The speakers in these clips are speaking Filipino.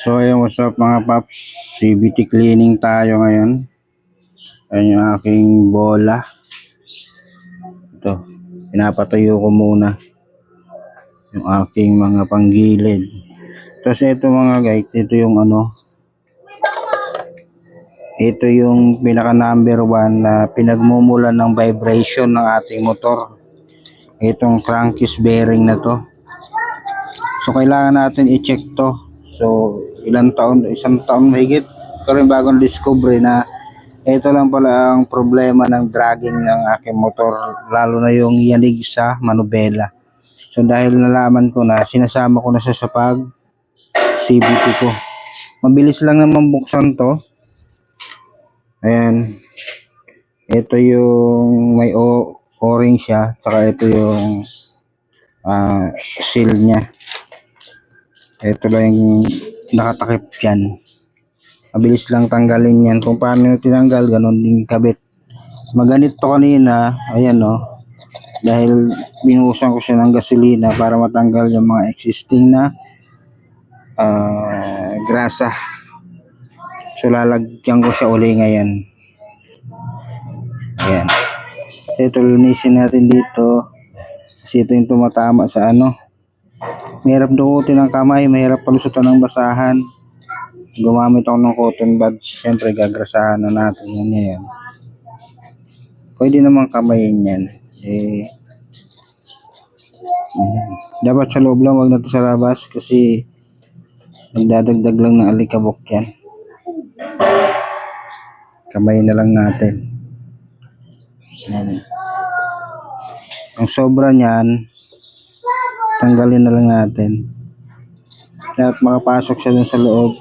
So ayun, what's up mga paps? CBT cleaning tayo ngayon. Ayan yung aking bola. Ito, pinapatuyo ko muna yung aking mga panggilid. Tapos ito mga guys, ito yung ano, ito yung pinaka number one na pinagmumulan ng vibration ng ating motor. Itong crankcase bearing na to. So kailangan natin i-check to. So ilang taon, isang taon mahigit ko rin bagong discovery na ito lang pala ang problema ng dragging ng aking motor lalo na yung yanig sa manubela. So dahil nalaman ko na sinasama ko na sa pag CVT ko. Mabilis lang naman buksan to. Ayan. Ito yung may o o-ring siya, saka ito yung ah, seal niya. Ito lang yung nakatakip dyan. Mabilis lang tanggalin yan. Kung paano tinanggal, ganun din kabit. Maganit to kanina, ayan no. Dahil binuhusan ko siya ng gasolina para matanggal yung mga existing na ah, grasa. So lalagyan ko siya uli ngayon. Ayan. Ito linisin natin dito. Kasi ito yung tumatama sa ano. Mahirap dukutin ng kamay, mahirap palusutan ng basahan. Gumamit ako ng cotton buds. Siyempre gagrasahan na natin yan ngayon. Pwede naman kamayin yan. Eh, dapat sa loob lang, wag na sa labas kasi nagdadagdag lang ng alikabok yan. Kamay na lang natin. Yan. Ang sobra niyan, tanggalin na lang natin. At makapasok siya dun sa loob.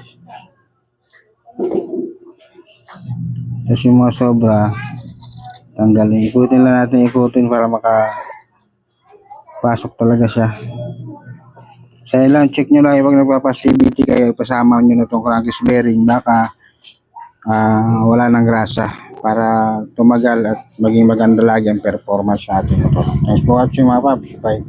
Tapos yung mga sobra, tanggalin. Ikutin lang natin, ikutin para maka pasok talaga siya. Sa ilang check nyo lang, pag nagpapa-CBT kayo, pasama nyo na itong crankcase bearing, baka ah, wala ng grasa para tumagal at maging maganda lagi ang performance natin. Thanks for watching mga paps. Bye.